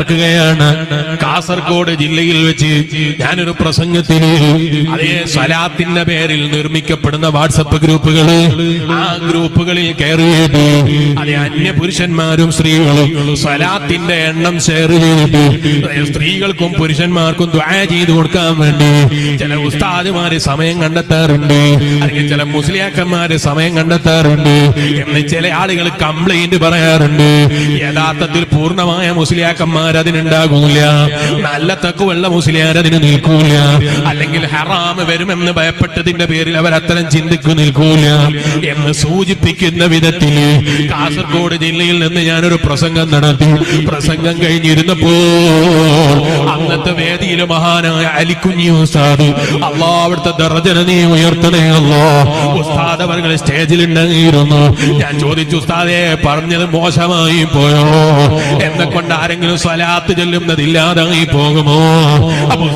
ഓർക്കുകയാണ്. കാസർഗോഡ് ജില്ലയിൽ വെച്ച് ഞാനൊരു പ്രസംഗത്തിന് അതേ സ്വലാത്തിന്റെ പേരിൽ നിർമ്മിക്കപ്പെടുന്ന വാട്സപ്പ് ഗ്രൂപ്പുകൾ ആ ഗ്രൂപ്പുകളിൽ കയറിയിട്ട് അതെ അന്യ പുരുഷന്മാരും സ്ത്രീകളും സ്വലാത്തിന്റെ എണ്ണം ഷെയർ ചെയ്തിട്ട് സ്ത്രീകൾക്കും പുരുഷന്മാർക്കും ദ്വായ ചെയ്തു കൊടുക്കാൻ വേണ്ടി ചില ഉസ്താദുമാര് സമയം കണ്ടെത്താറുണ്ട്. അല്ലെങ്കിൽ ചില മുസ്ലിയാക്കന്മാര് സമയം കണ്ടെത്താറുണ്ട് എന്ന് ചില ആളുകൾ കംപ്ലൈന്റ് പറയാറുണ്ട്. യഥാർത്ഥത്തിൽ പൂർണമായ മുസ്ലിയാക്കന്മാർ അതിനുണ്ടാകൂല നല്ല തക്കുവള്ള മുസ്ലിയാർ അതിന് നിൽക്കൂല. അല്ലെങ്കിൽ ഹറാമ് വരുമെന്ന് ഭയപ്പെട്ടതിന്റെ പേരിൽ അവർ അത്തരം ചിന്തിക്കു നിൽക്കൂല. എന്ന് സൂചിപ്പിക്കുന്ന വിധത്തിൽ കാസർഗോഡ് ജില്ലയിൽ നിന്ന് ഞാനൊരു പ്രസംഗം നടത്തി. പ്രസംഗം കഴിഞ്ഞിരുന്നപ്പോ അന്നത്തെ വേദിയിൽ മഹാനായ അലിക്കുഞ്ഞി ഉസ്താദ് അള്ളാ അവിടുത്തെ ദർജന നീ ഉയർത്തണേ അല്ലോ ഉസ്താദ് അവർ സ്റ്റേജിൽ ഉണ്ടായിരുന്നു. ഞാൻ ചോദിച്ചു ഉസ്താദേ പറഞ്ഞത് മോശമായി പോയോ? എന്നെ കൊണ്ട് ആരെങ്കിലും സ്വലാത്ത് ചൊല്ലുന്നതില്ലാതായി പോകുമോ? അപ്പൊ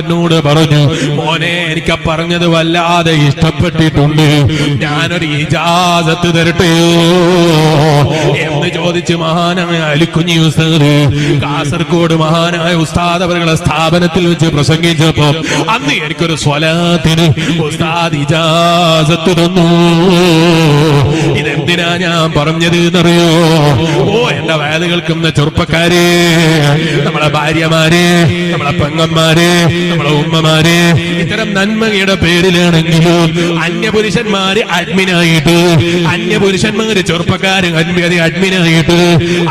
എന്നോട് പറഞ്ഞു മോനെ എനിക്ക് പറഞ്ഞത് വല്ലാതെ ഇഷ്ടപ്പെട്ടിട്ടുണ്ട്. ഞാനൊരു ഇജാസത്ത് തരട്ടെ. എന്ന് ചോദിച്ച് മഹാനായ അലിക്കുഞ്ഞി ഉസ്താദ് കാസർഗോഡ് മഹാനായ ഉസ്താദ് അവരുടെ സ്ഥാപനത്തിൽ വെച്ച് പ്രസംഗിച്ചപ്പോ അന്ന് എനിക്കൊരു സ്വലാത്തിന് ഉസ്താദ് ഇജാസത്ത് തന്നു. ഇതെന്തിനാ ഞാൻ പറഞ്ഞത് എന്നറിയോ? ഓ എന്റെ വയലുകൾക്കുന്ന കേൾക്കുന്ന ചെറുപ്പക്കാരെ നമ്മളെ ഭാര്യമാരെ നമ്മളെ പെങ്ങന്മാരെ നമ്മളെ ഉമ്മമാരെ ഇത്തരം നന്മയുടെ പേരിലാണെങ്കിലും അന്യപുരുഷന്മാര് അഡ്മിനായിട്ട് അന്യപുരുഷന്മാര് ചെറുപ്പക്കാര് അഡ്മിനായിട്ട്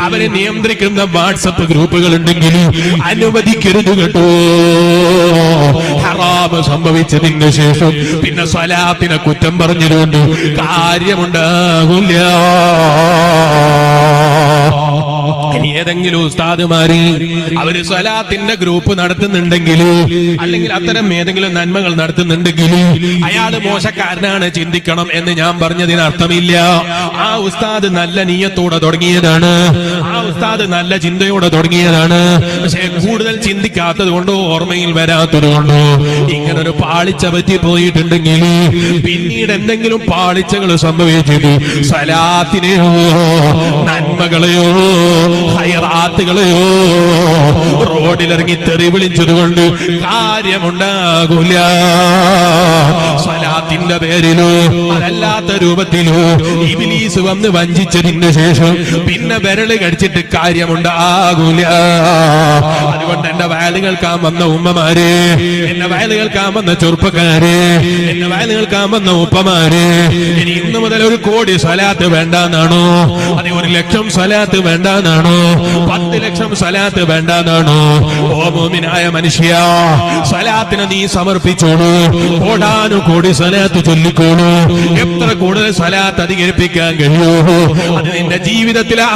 അവരെ നിയന്ത്രിക്കുന്ന വാട്സപ്പ് ഗ്രൂപ്പുകൾ ഉണ്ടെങ്കിലും അനുവദിക്കരുത് കേട്ടോ. ഹറാമ് സംഭവിച്ചതിന് ശേഷം പിന്നെ സ്വലാത്തിനെ കുറ്റം പറഞ്ഞതുകൊണ്ട് കാര്യമുണ്ടാകില്ല ഏതെങ്കിലും ഉസ്താദുമാര് അവർ സ്വലാത്തിന്റെ ഗ്രൂപ്പ് നടത്തുന്നുണ്ടെങ്കിൽ അല്ലെങ്കിൽ അത്തരം ഏതെങ്കിലും നന്മകൾ നടത്തുന്നുണ്ടെങ്കിൽ അയാൾ മോശക്കാരനാണ് ചിന്തിക്കണം എന്ന് ഞാൻ പറഞ്ഞതിന് അർത്ഥമില്ല. ആ ഉസ്താദ് നല്ല നീയത്തോടെ തുടങ്ങിയതാണ്. ആ ഉസ്താദ് നല്ല ചിന്തയോടെ തുടങ്ങിയതാണ്. പക്ഷെ കൂടുതൽ ചിന്തിക്കാത്തത് കൊണ്ടോ ഓർമ്മയിൽ വരാത്തത് കൊണ്ടോ ഇങ്ങനെ ഒരു പാളിച്ച പറ്റി പോയിട്ടുണ്ടെങ്കിൽ പിന്നീട് എന്തെങ്കിലും പാളിച്ചകൾ സംഭവിച്ചത് സലാത്തിനെയോ നന്മകളെയോ ഹൈറാത്തുകളെയോ റോഡിലിറങ്ങി തെറി വിളിച്ചതുകൊണ്ട് കാര്യമുണ്ടാകൂല. സ്വലാത്തിന്റെ പേരിലോ അതല്ലാത്ത രൂപത്തിലോ ഇബിലീസ് വന്ന് വഞ്ചിച്ചതിന് ശേഷം പിന്നെ വിരൽ കടിച്ചിട്ട് കാര്യമുണ്ടാകൂല. അതുകൊണ്ട് എന്റെ വയലുകൾക്കാൻ വന്ന ഉമ്മമാരെ എന്റെ വയലുകൾക്കാൻ വന്ന ചെറുപ്പക്കാരെ എന്റെ വയലുകൾക്കാൻ വന്ന ഉപ്പമാരെ ഇനി ഇന്ന് മുതൽ ഒരു കോടി സ്വലാത്ത് വേണ്ടാന്നാണോ? അതെ ഒരു ലക്ഷം സ്വലാത്ത് വേണ്ടാന്നാണോ? പത്ത് ലക്ഷം സ്വലാത്ത് വേണ്ടാന്നാണോ? ഓ മോമിനായ മനുഷ്യ സലാത്തിനെ നീ സമർപ്പിച്ചോളൂ. ഓടാനു കൂടി സലാത്ത് ചൊല്ലിക്കോളൂ. എത്ര കൂടുതൽ സലാത്ത് അധികരിപ്പിക്കാൻ കഴിയോ അത് നിന്റെ ജീവിതത്തിലെ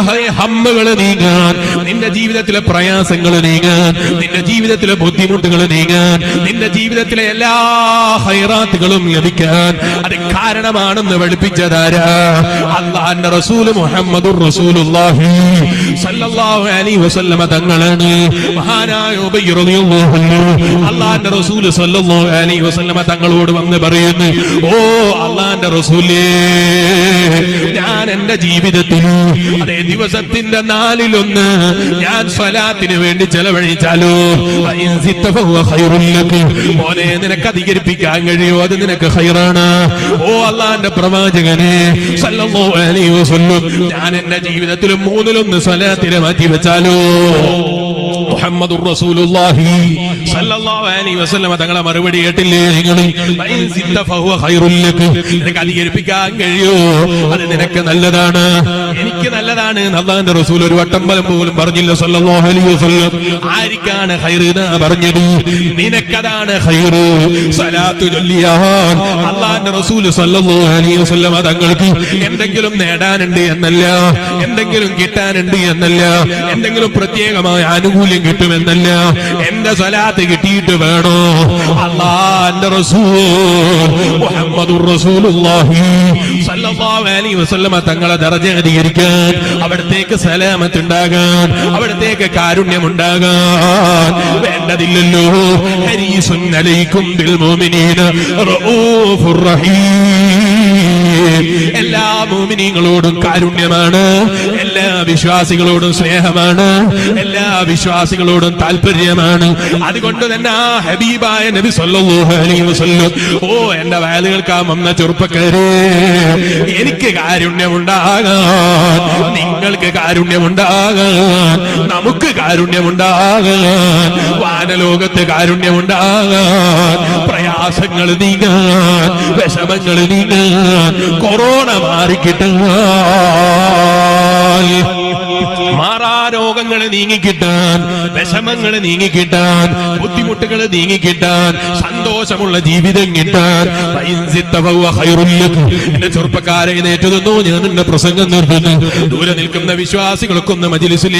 ഹമ്മകൾ നീങ്ങാൻ നിന്റെ ജീവിതത്തിലെ പ്രയാസങ്ങൾ നീങ്ങാൻ നിന്റെ ജീവിതത്തിലെ ബുദ്ധിമുട്ടുകൾ നീങ്ങാൻ നിന്റെ ജീവിതത്തിലെ എല്ലാ ഹൈറാത്തുകളും ലഭിക്കാൻ. അത് കാരണമാണെന്ന് പഠിപ്പിച്ചതാരാ അള്ളാന്റെ റസൂൽ മുഹമ്മദ് റസൂലുള്ളാഹി സല്ലല്ലാഹു അലൈഹി വസല്ലമ തങ്ങളാണ്. മഹാനായ റസൂൽ അലൈഹി വസല്ലമ തങ്ങളോട് വന്ന് പറയുന്നു ഓ അള്ളാന്റെ റസൂലേ ഞാൻ എന്റെ ജീവിതത്തിൽ അതേ ദിവസത്തിന്റെ നാലിലൊന്ന് ഞാൻ സ്വലാത്തിന് വേണ്ടി ചെലവഴിച്ചാലോ. മോനെ നിനക്ക് അധികരിപ്പിക്കാൻ കഴിയോ? അത് നിനക്ക് ഹൈറാണ് ഓ അള്ളാന്റെ പ്രവാചകനെ ഞാൻ എന്റെ ജീവിതത്തിൽ മൂന്നിലൊന്ന് സ്വലാത്തിനെ മാറ്റി വെച്ചാലോ മുഹമ്മദുർ റസൂലുള്ളാഹി. സല്ലല്ലാഹു അലൈഹി വസല്ലം തങ്ങളെ മറുപടി കേട്ടില്ലേ നിങ്ങൾ. നിനക്ക് അധികരിപ്പിക്കാൻ കഴിയോ? അത് നിനക്ക് നല്ലതാണ്. എനിക്ക് നല്ലതാണ്. അല്ലാഹുവിന്റെ റസൂൽ ഒരു വട്ടം ബലം പോലും പറഞ്ഞില്ല. സല്ലല്ലാഹു അലൈഹി വസല്ലം. ആർക്കാണ് ഖൈറ് എന്ന് പറഞ്ഞത്? നിനക്കതാണ് ഖൈറ്. സലാത്തു ജല്ലിയാ അല്ലാഹുവിന്റെ റസൂൽ സല്ലല്ലാഹു അലൈഹി വസല്ലം തങ്ങൾക്ക് എന്തെങ്കിലും നേടാനുണ്ട് എന്നല്ല. എന്തെങ്കിലും കിട്ടാനുണ്ട് എന്നല്ല. എന്തെങ്കിലും പ്രത്യേകമായ ആനുകൂല്യം കിട്ടുമെന്നല്ല. എന്റെ സ്വലാത്ത് കിട്ടിയിട്ട് വേണോ? അള്ളാന്റെ തങ്ങളെ അധികരിക്കാൻ അവിടത്തേക്ക് സലാമത്തുണ്ടാകാൻ അവിടത്തേക്ക് കാരുണ്യമുണ്ടാകാൻ വേണ്ടതില്ലല്ലോ. റഊഫുർ റഹീം. എല്ലാ മോമിനിങ്ങളോടും കാരുണ്യമാണ്. എല്ലാ വിശ്വാസികളോടും സ്നേഹമാണ്. എല്ലാ വിശ്വാസികളോടും താല്പര്യമാണ്. അതുകൊണ്ട് തന്നെ ആ ഹബീബായ നബി വസല്ലം ഓ എന്റെ വയലുകൾക്കാ വന്ന ചെറുപ്പക്കാരെ എനിക്ക് കാരുണ്യമുണ്ടാകാൻ നിങ്ങൾക്ക് കാരുണ്യമുണ്ടാകാൻ നമുക്ക് കാരുണ്യമുണ്ടാകാൻ വാനലോകത്ത് കാരുണ്യമുണ്ടാകാൻ പ്രയാസങ്ങൾ നീങ്ങാൻ വിഷമങ്ങൾ നീങ്ങാൻ കൊറോണ മാറിക്കിട്ടാൻ മാറാരോഗങ്ങൾ നീങ്ങിക്കിട്ടാൻ വിഷമങ്ങൾ നീങ്ങിക്കിട്ടാൻ ബുദ്ധിമുട്ടുകൾ നീങ്ങിക്കിട്ടാൻ സന്തോഷമുള്ള ജീവിതം കിട്ടാൻ. എന്റെ ചെറുപ്പക്കാരെ നേറ്റു നിന്നു ഞാൻ എന്റെ പ്രസംഗം നിർത്തുന്നു. ദൂരെ നിൽക്കുന്ന വിശ്വാസികൾക്കൊന്ന് മജിലിസിൽ